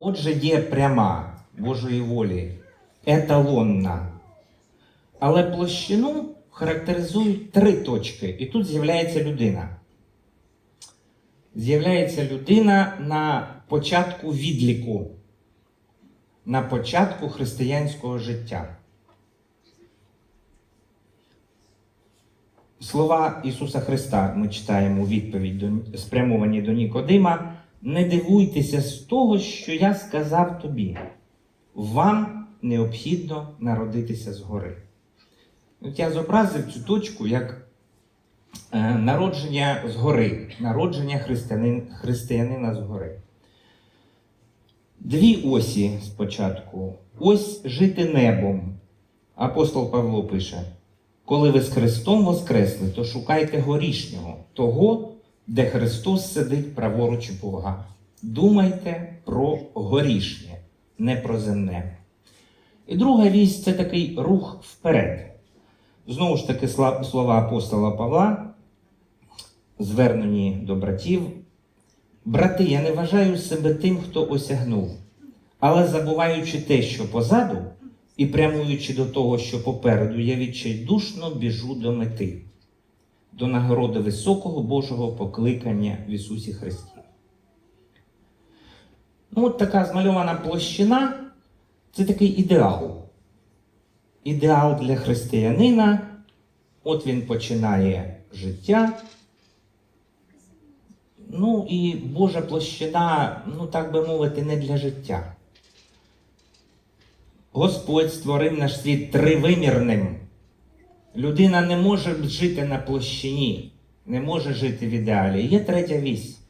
Отже, є пряма Божої волі, еталонна. Але площину характеризують три точки, і тут з'являється людина. З'являється людина на початку відліку, на початку християнського життя. Слова Ісуса Христа ми читаємо у відповідь спрямовані до Нікодима. Не дивуйтеся з того, що я сказав тобі. Вам необхідно народитися згори. От я зобразив цю точку як е, народження згори, народження християнин, християнина згори. Дві осі спочатку. Ось жити небом. Апостол Павло пише: коли ви з Христом воскресли, то шукайте горішнього, того, де Христос сидить праворуч Бога. Думайте про горішнє, не про земне. І друга вість це такий рух вперед. Знову ж таки, слова апостола Павла, звернені до братів. Брати, я не вважаю себе тим, хто осягнув, але забуваючи те, що позаду, і прямуючи до того, що попереду, я відчайдушно біжу до мети, до нагороди високого Божого покликання в Ісусі Христі. Ну, от така змальована площина це такий ідеал. Ідеал для християнина. От він починає життя. Ну і Божа площина, ну так би мовити, не для життя. Господь створив наш світ тривимірним. Людина не може жити на площині, не може жити в ідеалі. Є третя вісь.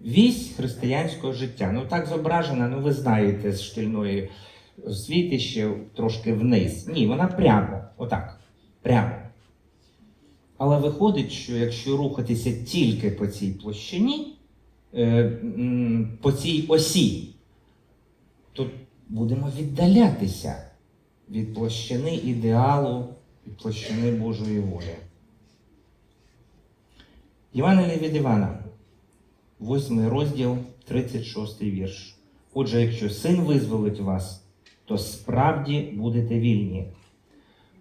Вісь християнського життя. Ну так зображена, ну ви знаєте, з шкільної освіти ще трошки вниз. Ні, вона прямо, отак. Прямо. Але виходить, що якщо рухатися тільки по цій площині, е, по цій осі, то будемо віддалятися від площини ідеалу, від площини Божої волі. Євангеліє від Івана, 8 розділ, 36 вірш. Отже, якщо син визволить вас, то справді будете вільні.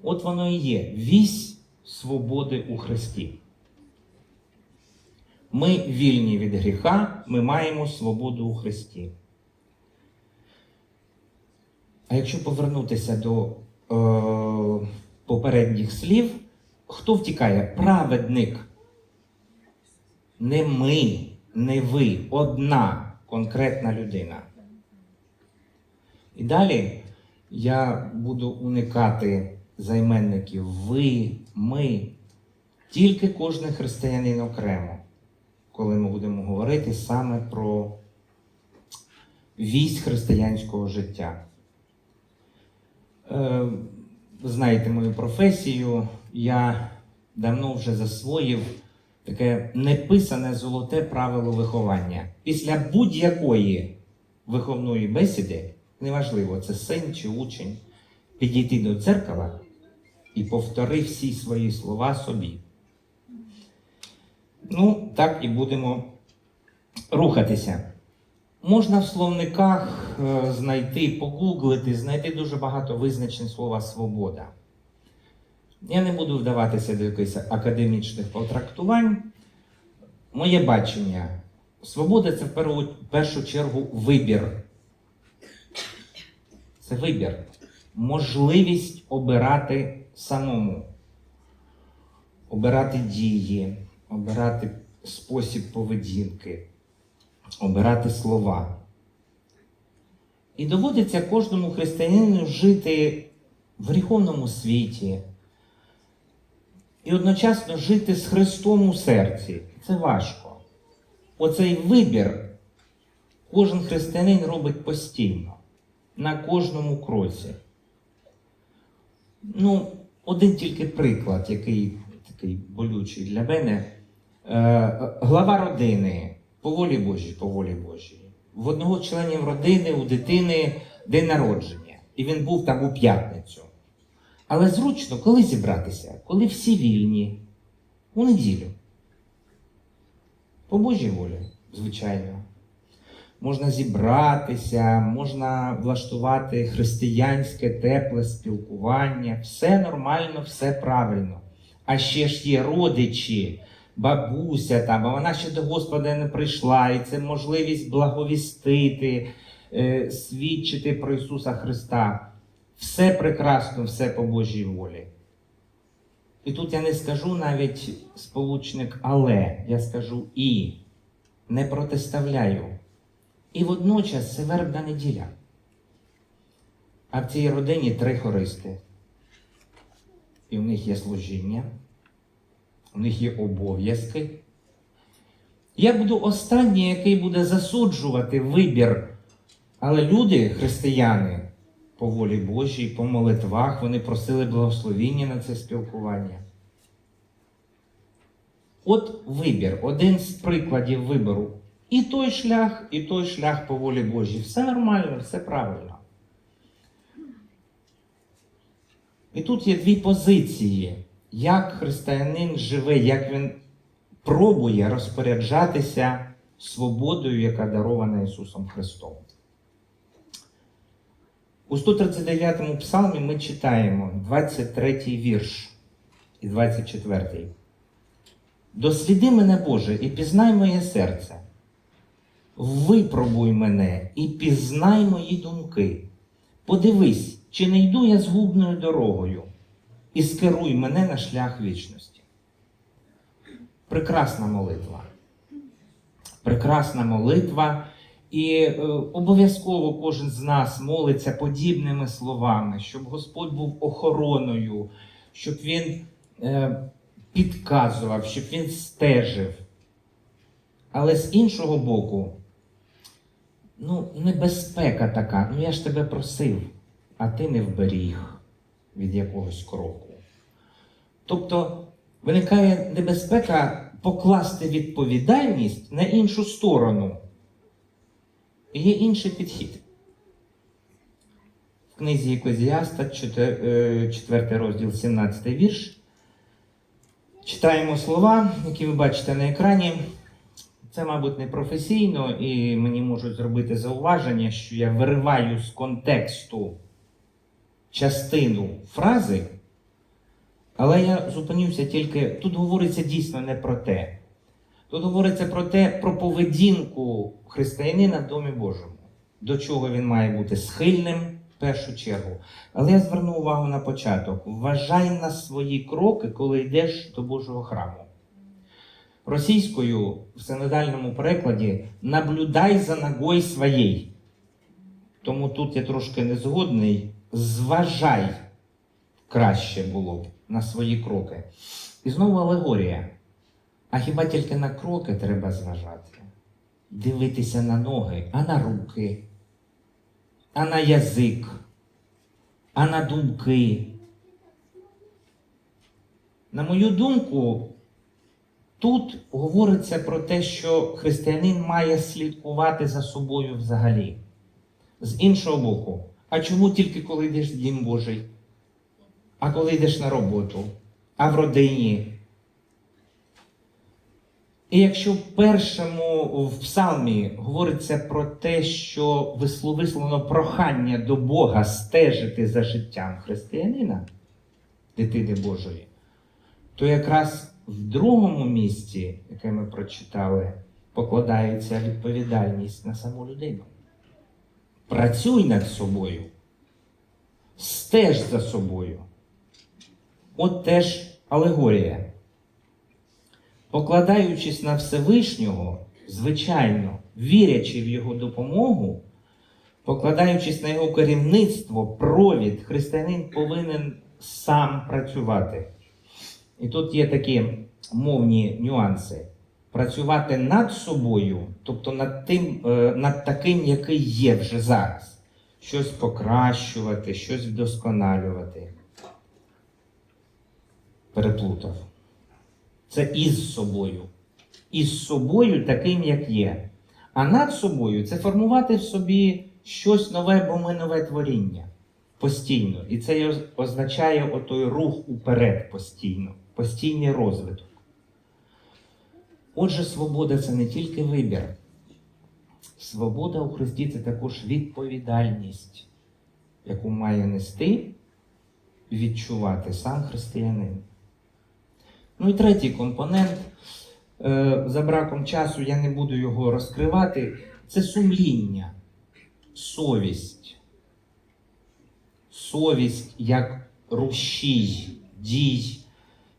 От воно і є вісь свободи у Христі. Ми вільні від гріха, ми маємо свободу у Христі. А якщо повернутися до е, попередніх слів, хто втікає? Праведник. Не ми, не ви, одна конкретна людина. І далі я буду уникати займенників ви, ми, тільки кожен християнин окремо, коли ми будемо говорити саме про вісь християнського життя. Ви знаєте мою професію, я давно вже засвоїв таке неписане золоте правило виховання. Після будь-якої виховної бесіди, неважливо, це син чи учень, підійти до дзеркала і повтори всі свої слова собі. Ну, так і будемо рухатися. Можна в словниках е, знайти, погуглити, знайти дуже багато визначень слова свобода. Я не буду вдаватися до якихось академічних потрактувань. Моє бачення. Свобода це в першу, чергу вибір. Це вибір. Можливість обирати самому, обирати дії, обирати спосіб поведінки, обирати слова. І доводиться кожному християнину жити в гріховному світі і одночасно жити з Христом у серці. Це важко. Оцей вибір кожен християнин робить постійно, на кожному кроці. Ну, один тільки приклад, який такий болючий для мене. Е, глава родини по волі Божій, по волі Божій. В одного з членів родини у дитини день народження. І він був там у п'ятницю. Але зручно, коли зібратися? Коли всі вільні, у неділю. По Божій волі, звичайно. можна зібратися, можна влаштувати християнське тепле спілкування. Все нормально, все правильно. А ще ж є родичі, бабуся там, а вона ще до Господа не прийшла, і це можливість благовістити, е, свідчити про Ісуса Христа. Все прекрасно, все по Божій волі. І тут я не скажу навіть сполучник але, я скажу і не протиставляю. І водночас це вербна неділя. А в цій родині три хористи. І в них є служіння, у них є обов'язки. Я буду останній, який буде засуджувати вибір. Але люди, християни, по волі Божій, по молитвах, вони просили благословіння на це спілкування. От вибір, один з прикладів вибору. І той шлях, і той шлях по волі Божій. Все нормально, все правильно. І тут є дві позиції, як християнин живе, як він пробує розпоряджатися свободою, яка дарована Ісусом Христом. У 139 псалмі ми читаємо 23 вірш і 24. Досліди мене, Боже, і пізнай моє серце. Випробуй мене і пізнай мої думки. Подивись, чи не йду я згубною дорогою, і скеруй мене на шлях вічності. Прекрасна молитва. Прекрасна молитва. І е, обов'язково кожен з нас молиться подібними словами, щоб Господь був охороною, щоб Він е, підказував, щоб Він стежив. Але з іншого боку, ну, небезпека така. Ну я ж тебе просив, а ти не вберіг від якогось кроку. Тобто виникає небезпека покласти відповідальність на іншу сторону. Є інший підхід. В книзі Екозіаста, 4 розділ, 17 вірш. Читаємо слова, які ви бачите на екрані. Це, мабуть, не професійно, і мені можуть зробити зауваження, що я вириваю з контексту частину фрази, але я зупинюся тільки. Тут говориться дійсно не про те. Тут говориться про те, про поведінку християнина в Домі Божому, до чого він має бути схильним в першу чергу. Але я зверну увагу на початок. Вважай на свої кроки, коли йдеш до Божого храму. Російською в синодальному перекладі наблюдай за ногою своєю. Тому тут я трошки не згодний. Зважай краще було б на свої кроки. І знову алегорія. А хіба тільки на кроки треба зважати? Дивитися на ноги, а на руки, а на язик, а на думки. На мою думку, тут говориться про те, що християнин має слідкувати за собою взагалі. З іншого боку, а чому тільки коли йдеш в Дім Божий? А коли йдеш на роботу, а в родині? І якщо в першому в псалмі говориться про те, що висловислено прохання до Бога стежити за життям християнина, дитини Божої, то якраз в другому місці, яке ми прочитали, покладається відповідальність на саму людину. Працюй над собою, стеж за собою. От теж алегорія. Покладаючись на Всевишнього, звичайно, вірячи в Його допомогу, покладаючись на Його керівництво, провід, християнин повинен сам працювати. І тут є такі мовні нюанси. Працювати над собою, тобто над тим, е, над таким, який є вже зараз. Щось покращувати, щось вдосконалювати. Переплутав. Це із собою. Із собою таким, як є. А над собою це формувати в собі щось нове, бо ми нове творіння постійно. І це означає отой рух уперед постійно, постійний розвиток. Отже, свобода це не тільки вибір, свобода у Христі це також відповідальність, яку має нести відчувати сам християнин. Ну і третій компонент. Е, За браком часу я не буду його розкривати. Це сумління, совість. Совість як рушій дій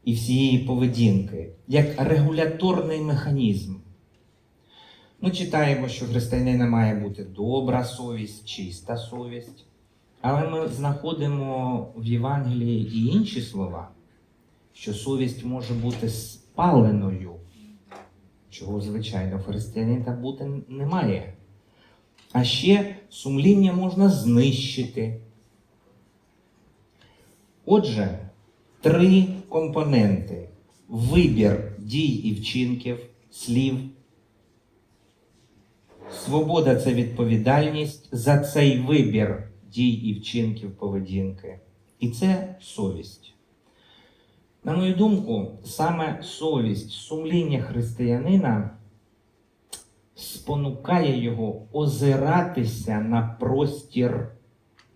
і всієї поведінки, як регуляторний механізм. Ми читаємо, що християнина має бути добра совість, чиста совість. Але ми знаходимо в Євангелії і інші слова, що совість може бути спаленою, чого, звичайно, в християнина бути не має. А ще сумління можна знищити. Отже, три компоненти: вибір дій і вчинків, слів. Свобода це відповідальність за цей вибір дій і вчинків поведінки. І це совість. На мою думку, саме совість, сумління християнина спонукає його озиратися на простір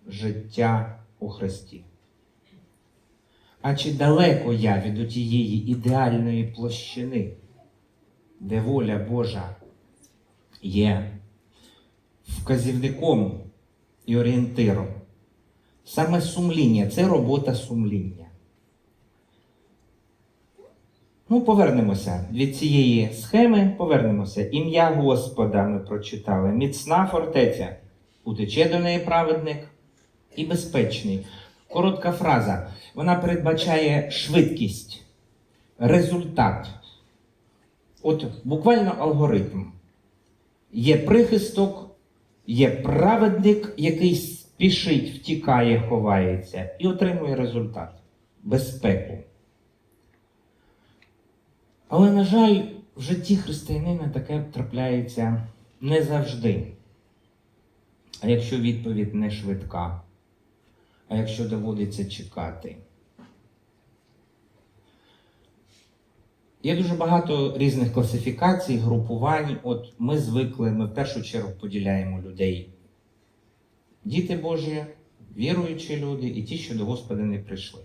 життя у Христі. А чи далеко я від отієї ідеальної площини, де воля Божа є вказівником і орієнтиром? Саме сумління це робота сумління. Ну, повернемося від цієї схеми, повернемося. Ім'я Господа ми прочитали. Міцна фортеця. Утече до неї праведник і безпечний. Коротка фраза. Вона передбачає швидкість, результат. От буквально алгоритм. Є прихисток, є праведник, який спішить, втікає, ховається і отримує результат безпеку. Але, на жаль, в житті християнина таке трапляється не завжди. А якщо відповідь не швидка, а якщо доводиться чекати. Є дуже багато різних класифікацій, групувань. От ми звикли, ми в першу чергу поділяємо людей. Діти Божі, віруючі люди і ті, що до Господа не прийшли.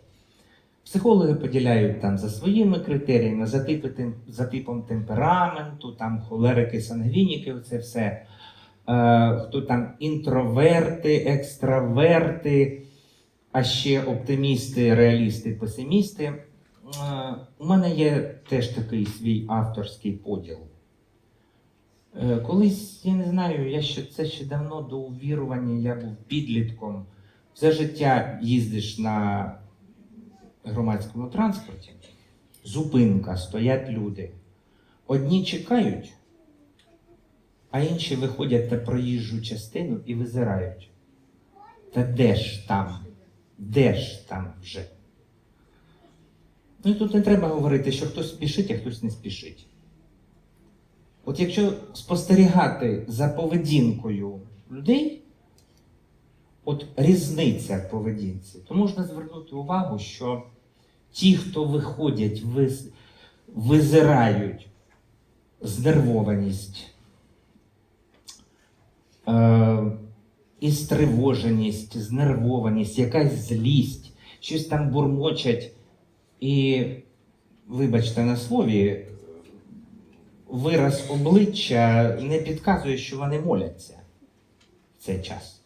Психологи поділяють там за своїми критеріями, за, типи, за типом темпераменту, там холерики, сангвініки, це все. Е, хто там інтроверти, екстраверти, а ще оптимісти, реалісти, песимісти. Е, у мене є теж такий свій авторський поділ. Е, Колись, я не знаю, я ще це ще давно до увірування, я був підлітком. Все життя їздиш на громадському транспорті. Зупинка, стоять люди. Одні чекають, а інші виходять на проїжджу частину і визирають. Та де ж там? Де ж там вже? Ну і тут не треба говорити, що хтось спішить, а хтось не спішить. От якщо спостерігати за поведінкою людей, от різниця в поведінці, то можна звернути увагу, що ті, хто виходять, виз- визирають знервованість, е, і знервованість, якась злість, щось там бурмочать, і, вибачте на слові, вираз обличчя не підказує, що вони моляться в цей час.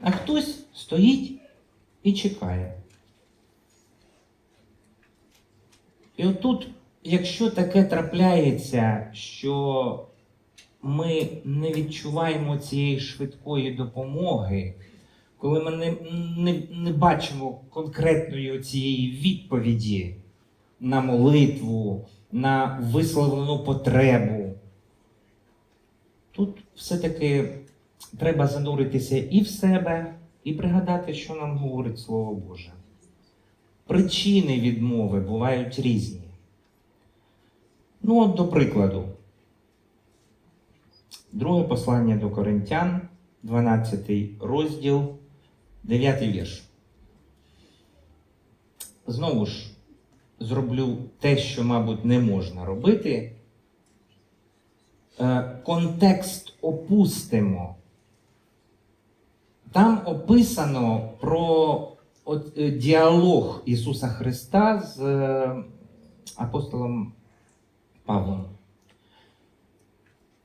А хтось стоїть і чекає. І отут, якщо таке трапляється, що ми не відчуваємо цієї швидкої допомоги, коли ми не, не, не бачимо конкретної цієї відповіді на молитву, на висловлену потребу, тут все-таки треба зануритися і в себе, і пригадати, що нам говорить Слово Боже. Причини відмови бувають різні. Ну, от до прикладу, друге послання до Коринтян, 12 розділ, 9 вірш. Знову ж зроблю те, що, мабуть, не можна робити. е, контекст опустимо, там описано про от, е, діалог Ісуса Христа з е, апостолом Павлом.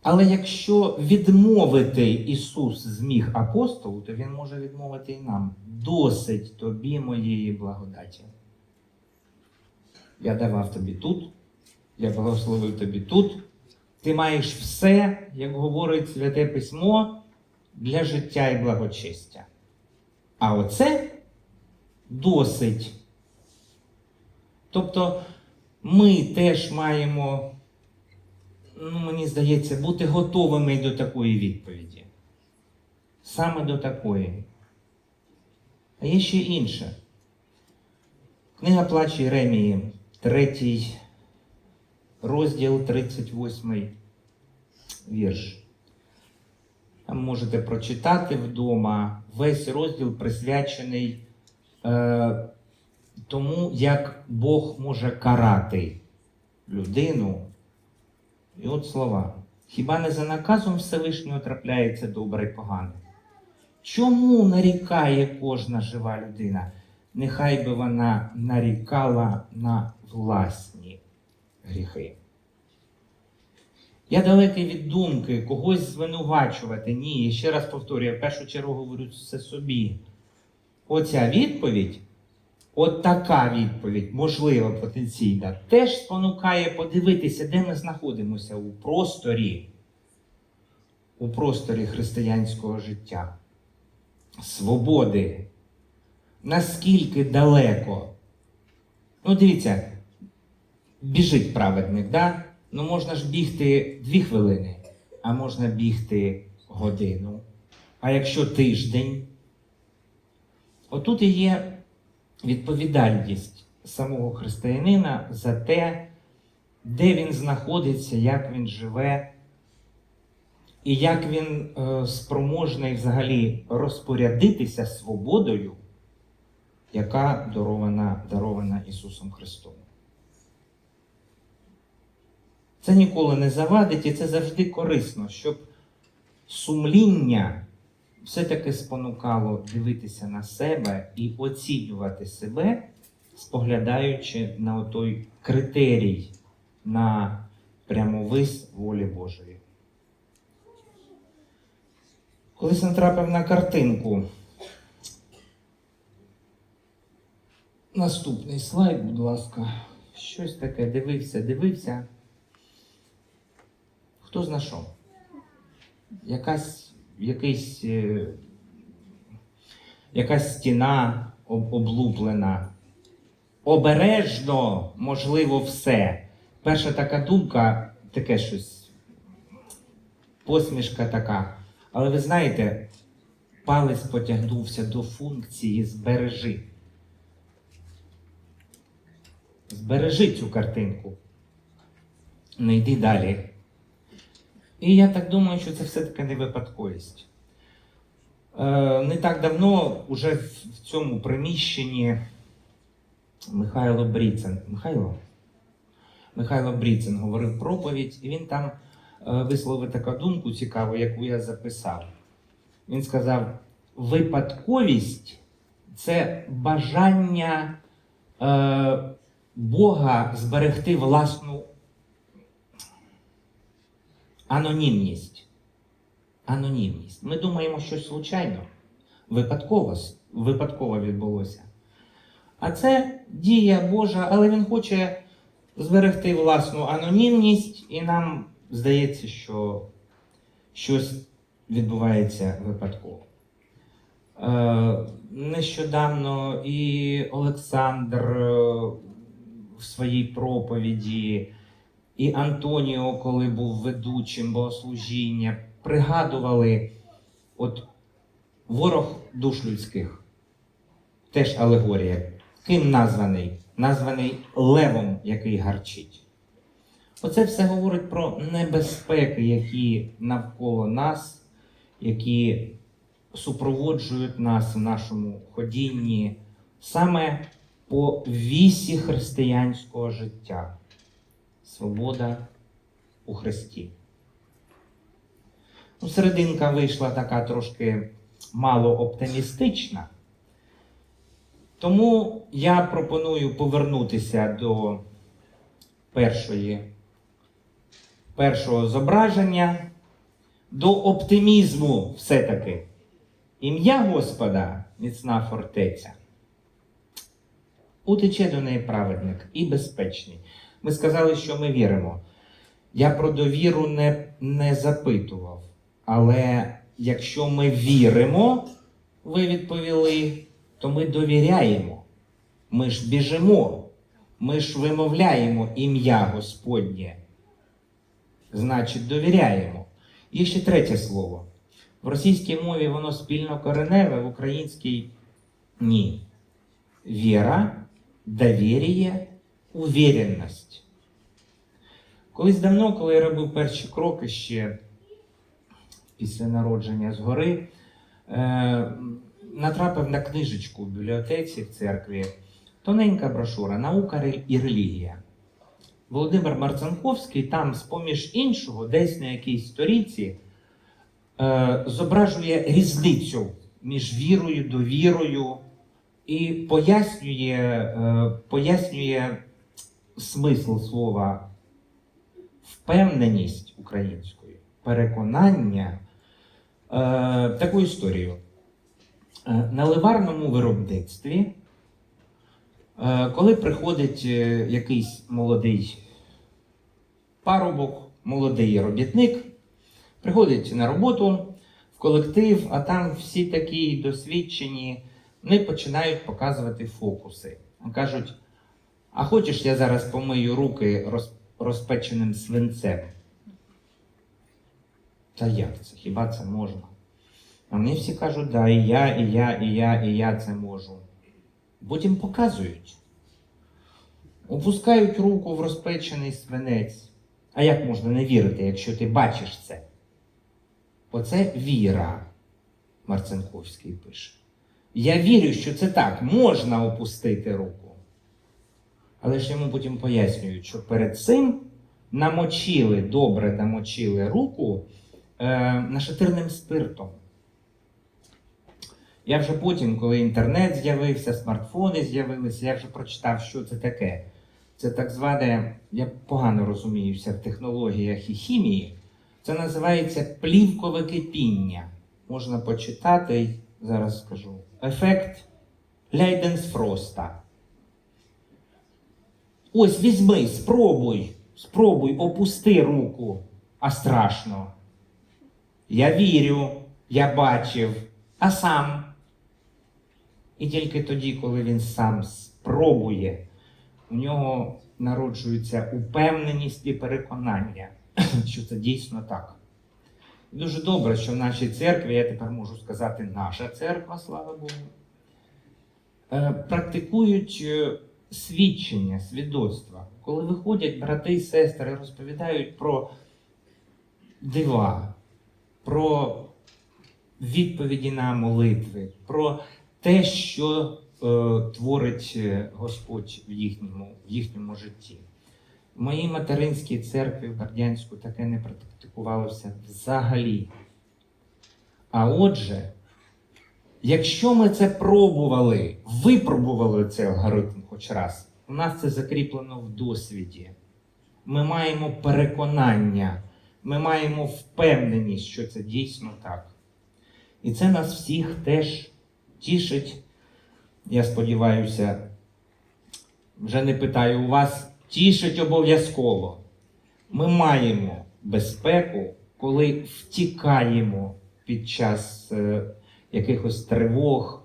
Але якщо відмовити Ісус зміг апостолу, то Він може відмовити і нам. Досить тобі моєї благодаті. Я давав тобі тут, я благословив тобі тут. Ти маєш все, як говорить Святе Письмо, для життя і благочестя. А оце досить. Тобто ми теж маємо, ну, мені здається, бути готовими до такої відповіді. Саме до такої. А є ще інше. Книга Плач Єремії, третій розділ, 38 вірш. Там можете прочитати вдома. Весь розділ присвячений тому, як Бог може карати людину. І от слова. Хіба не за наказом Всевишнього трапляється добре і погане? Чому нарікає кожна жива людина? Нехай би вона нарікала на власні гріхи. Я далекий від думки когось звинувачувати. Ні, я ще раз повторюю, я в першу чергу говорю це собі. Оця відповідь, от така відповідь, можлива, потенційна, теж спонукає подивитися, де ми знаходимося у просторі, у просторі християнського життя, свободи. Наскільки далеко. Ну, дивіться, біжить праведник, да? Ну можна ж бігти дві хвилини, а можна бігти годину. А якщо тиждень, отут і є відповідальність самого християнина за те, де він знаходиться, як він живе, і як він е, спроможний взагалі розпорядитися свободою, яка дарована, дарована Ісусом Христом. Це ніколи не завадить і це завжди корисно, щоб сумління все-таки спонукало дивитися на себе і оцінювати себе, споглядаючи на той критерій на прямовис волі Божої. Колись натрапив на картинку. Наступний слайд, будь ласка. Щось таке дивився, дивився. Хто знайшов? Якась, якийсь, е, якась стіна об- облуплена. Обережно, можливо, все. Перша така думка, таке щось, посмішка така. Але ви знаєте, палець потягнувся до функції збережи. Збережи цю картинку. Не йди далі. І я так думаю, що це все-таки не випадковість. Е, не так давно уже в, в цьому приміщенні Михайло Бріцен. Михайло? Михайло Бріцен говорив проповідь, і він там е, висловив таку думку цікаву, яку я записав. Він сказав: випадковість це бажання е, Бога зберегти власну анонімність. Анонімність. Ми думаємо, що случайно, випадково, випадково відбулося. А це дія Божа, але Він хоче зберегти власну анонімність, і нам здається, що щось відбувається випадково. Е, нещодавно і Олександр е, в своїй проповіді, і Антоніо, коли був ведучим богослужіння, пригадували от ворог душ людських. Теж алегорія. Ким названий? Названий левом, який гарчить. Оце все говорить про небезпеки, які навколо нас, які супроводжують нас в нашому ходінні саме по вісі християнського життя. Свобода у Христі. Ну, серединка вийшла така трошки мало оптимістична. Тому я пропоную повернутися до першої, першого зображення, до оптимізму все-таки. Ім'я Господа міцна фортеця. Утече до неї праведник і безпечний. Ми сказали, що ми віримо. Я про довіру не, не запитував. Але якщо ми віримо, ви відповіли, то ми довіряємо. Ми ж біжимо, ми ж вимовляємо ім'я Господнє. Значить, довіряємо. Є ще третє слово. В російській мові воно спільно кореневе, в українській ні. Віра, довір'я, увіренність. Колись давно, коли я робив перші кроки ще після народження згори, е, натрапив на книжечку в бібліотеці в церкві. Тоненька брошура Наука і релігія. Володимир Марцинковський там, з-поміж іншого, десь на якійсь сторінці, е, зображує різницю між вірою, довірою і пояснює, е, пояснює смисл слова впевненість українською, переконання, е, таку історію. Е, на ливарному виробництві, е, коли приходить е, якийсь молодий парубок, молодий робітник, приходить на роботу в колектив, а там всі такі досвідчені, вони починають показувати фокуси. Кажуть, а хочеш, я зараз помию руки роз, розпеченим свинцем? Та як це? Хіба це можна? А вони всі кажуть, да, і я, і я, і я, і я це можу. Потім показують. Опускають руку в розпечений свинець. А як можна не вірити, якщо ти бачиш це? Оце віра, Марцинковський пише. Я вірю, що це так, можна опустити руку. Але ж йому потім пояснюють, що перед цим намочили, добре намочили руку е, нашатирним спиртом. Я вже потім, коли інтернет з'явився, смартфони з'явилися, я вже прочитав, що це таке. Це так зване, я погано розуміюся в технологіях і хімії. Це називається плівкове кипіння. Можна почитати, зараз скажу. Ефект Лейденсфроста. Ось візьми, спробуй, спробуй, опусти руку, а страшно. Я вірю, я бачив, а сам. І тільки тоді, коли він сам спробує, у нього народжується упевненість і переконання, що це дійсно так. Дуже добре, що в нашій церкві, я тепер можу сказати, наша церква, слава Богу, е, практикують е, свідчення, свідоцтва. Коли виходять брати і сестри, розповідають про дива, про відповіді на молитви, про те, що е, творить е, Господь в їхньому, в їхньому житті. В моїй материнській церкві в Бердянську таке не практикувалося взагалі. А отже, якщо ми це пробували, випробували цей алгоритм хоч раз, у нас це закріплено в досвіді. Ми маємо переконання, ми маємо впевненість, що це дійсно так. І це нас всіх теж тішить. Я сподіваюся, вже не питаю у вас, тішить обов'язково. Ми маємо безпеку, коли втікаємо під час е, якихось тривог,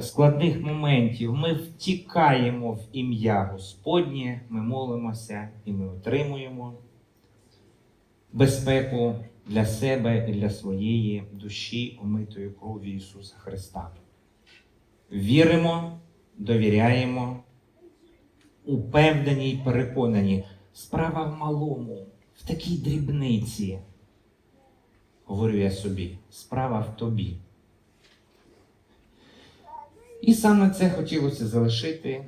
складних моментів. Ми втікаємо в ім'я Господнє, ми молимося і ми отримуємо безпеку для себе і для своєї душі, омитої крові Ісуса Христа. Віримо, довіряємо, упевнені й переконані. Справа в малому, в такій дрібниці. Говорю я собі, справа в тобі. І саме це хотілося залишити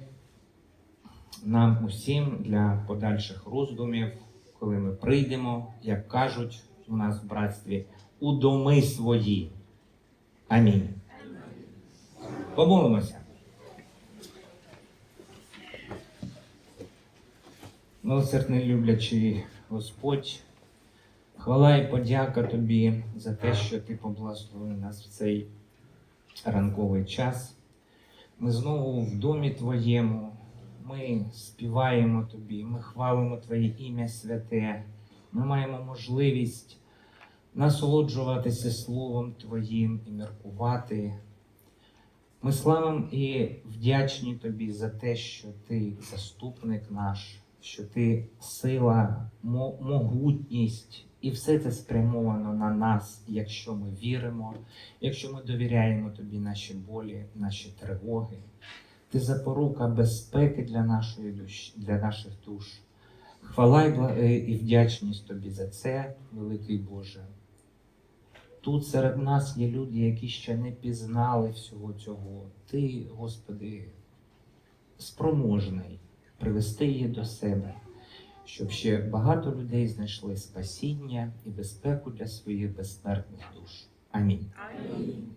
нам усім для подальших роздумів, коли ми прийдемо, як кажуть у нас в братстві, у доми свої. Амінь. Помолимося. Милосердний люблячий Господь, хвала і подяка Тобі за те, що Ти поблагословив нас в цей ранковий час. Ми знову в домі Твоєму, ми співаємо Тобі, ми хвалимо Твоє ім'я святе, ми маємо можливість насолоджуватися Словом Твоїм і міркувати. Ми славимо і вдячні Тобі за те, що Ти заступник наш, що Ти сила, могутність, і все це спрямовано на нас, якщо ми віримо, якщо ми довіряємо Тобі наші болі, наші тривоги. Ти запорука безпеки для нашої душі, для наших душ. Хвала і е, вдячність Тобі за це, великий Боже. Тут серед нас є люди, які ще не пізнали всього цього. Ти, Господи, спроможний привести її до себе, щоб ще багато людей знайшли спасіння і безпеку для своїх безсмертних душ. Амінь. Амінь.